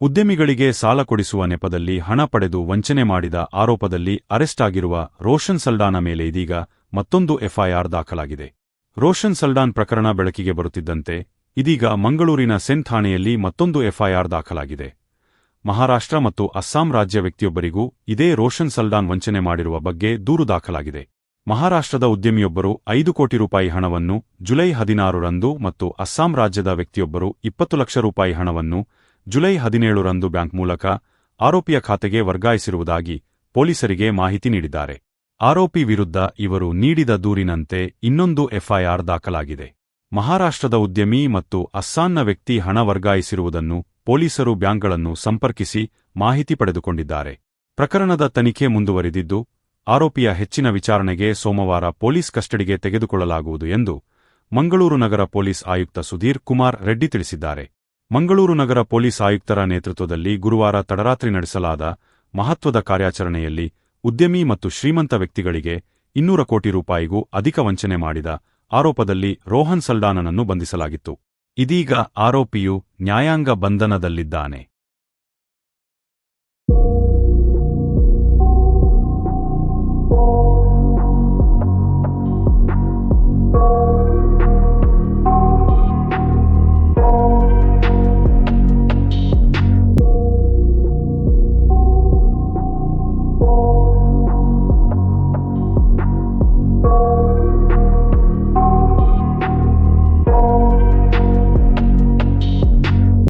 ಉದ್ಯಮಿಗಳಿಗೆ ಸಾಲ ಕೊಡಿಸುವ ನೆಪದಲ್ಲಿ ಹಣ ಪಡೆದು ವಂಚನೆ ಮಾಡಿದ ಆರೋಪದಲ್ಲಿ ಅರೆಸ್ಟ್ ಆಗಿರುವ ರೋಷನ್ ಸಲ್ಡಾನ ಮೇಲೆ ಇದೀಗ ಮತ್ತೊಂದು ಎಫ್ಐಆರ್ ದಾಖಲಾಗಿದೆ. ರೋಷನ್ ಸಲ್ಡಾನ್ ಪ್ರಕರಣ ಬೆಳಕಿಗೆ ಬರುತ್ತಿದ್ದಂತೆ ಇದೀಗ ಮಂಗಳೂರಿನ ಸೆನ್ ಠಾಣೆಯಲ್ಲಿ ಮತ್ತೊಂದು ಎಫ್ಐಆರ್ ದಾಖಲಾಗಿದೆ. ಮಹಾರಾಷ್ಟ್ರ ಮತ್ತು ಅಸ್ಸಾಂ ರಾಜ್ಯ ವ್ಯಕ್ತಿಯೊಬ್ಬರಿಗೂ ಇದೇ ರೋಷನ್ ಸಲ್ಡಾನ್ ವಂಚನೆ ಮಾಡಿರುವ ಬಗ್ಗೆ ದೂರು ದಾಖಲಾಗಿದೆ. ಮಹಾರಾಷ್ಟ್ರದ ಉದ್ಯಮಿಯೊಬ್ಬರು ಐದು ಕೋಟಿ ರೂಪಾಯಿ ಹಣವನ್ನು ಜುಲೈ ಹದಿನಾರರಂದು ಮತ್ತು ಅಸ್ಸಾಂ ರಾಜ್ಯದ ವ್ಯಕ್ತಿಯೊಬ್ಬರು ಇಪ್ಪತ್ತು ಲಕ್ಷ ರೂಪಾಯಿ ಹಣವನ್ನು ಜುಲೈ ಹದಿನೇಳರಂದು ಬ್ಯಾಂಕ್ ಮೂಲಕ ಆರೋಪಿಯ ಖಾತೆಗೆ ವರ್ಗಾಯಿಸಿರುವುದಾಗಿ ಪೊಲೀಸರಿಗೆ ಮಾಹಿತಿ ನೀಡಿದ್ದಾರೆ. ಆರೋಪಿ ವಿರುದ್ಧ ಇವರು ನೀಡಿದ ದೂರಿನಂತೆ ಇನ್ನೊಂದು ಎಫ್ಐಆರ್ ದಾಖಲಾಗಿದೆ. ಮಹಾರಾಷ್ಟ್ರದ ಉದ್ಯಮಿ ಮತ್ತು ಅಸ್ಸಾಂನ ವ್ಯಕ್ತಿ ಹಣ ವರ್ಗಾಯಿಸಿರುವುದನ್ನು ಪೊಲೀಸರು ಬ್ಯಾಂಕ್ಗಳನ್ನು ಸಂಪರ್ಕಿಸಿ ಮಾಹಿತಿ ಪಡೆದುಕೊಂಡಿದ್ದಾರೆ. ಪ್ರಕರಣದ ತನಿಖೆ ಮುಂದುವರಿದಿದ್ದು, ಆರೋಪಿಯ ಹೆಚ್ಚಿನ ವಿಚಾರಣೆಗೆ ಸೋಮವಾರ ಪೊಲೀಸ್ ಕಸ್ಟಡಿಗೆ ತೆಗೆದುಕೊಳ್ಳಲಾಗುವುದು ಎಂದು ಮಂಗಳೂರು ನಗರ ಪೊಲೀಸ್ ಆಯುಕ್ತ ಸುಧೀರ್ ಕುಮಾರ್ ರೆಡ್ಡಿ ತಿಳಿಸಿದ್ದಾರೆ. ಮಂಗಳೂರು ನಗರ ಪೊಲೀಸ್ ಆಯುಕ್ತರ ನೇತೃತ್ವದಲ್ಲಿ ಗುರುವಾರ ತಡರಾತ್ರಿ ನಡೆಸಲಾದ ಮಹತ್ವದ ಕಾರ್ಯಾಚರಣೆಯಲ್ಲಿ ಉದ್ಯಮಿ ಮತ್ತು ಶ್ರೀಮಂತ ವ್ಯಕ್ತಿಗಳಿಗೆ ಇನ್ನೂರ ಕೋಟಿ ರೂಪಾಯಿಗೂ ಅಧಿಕ ವಂಚನೆ ಮಾಡಿದ ಆರೋಪದಲ್ಲಿ ರೋಹನ್ ಸಲ್ಡಾನನನ್ನು ಬಂಧಿಸಲಾಗಿತ್ತು. ಇದೀಗ ಆರೋಪಿಯು ನ್ಯಾಯಾಂಗ ಬಂಧನದಲ್ಲಿದ್ದಾನೆ.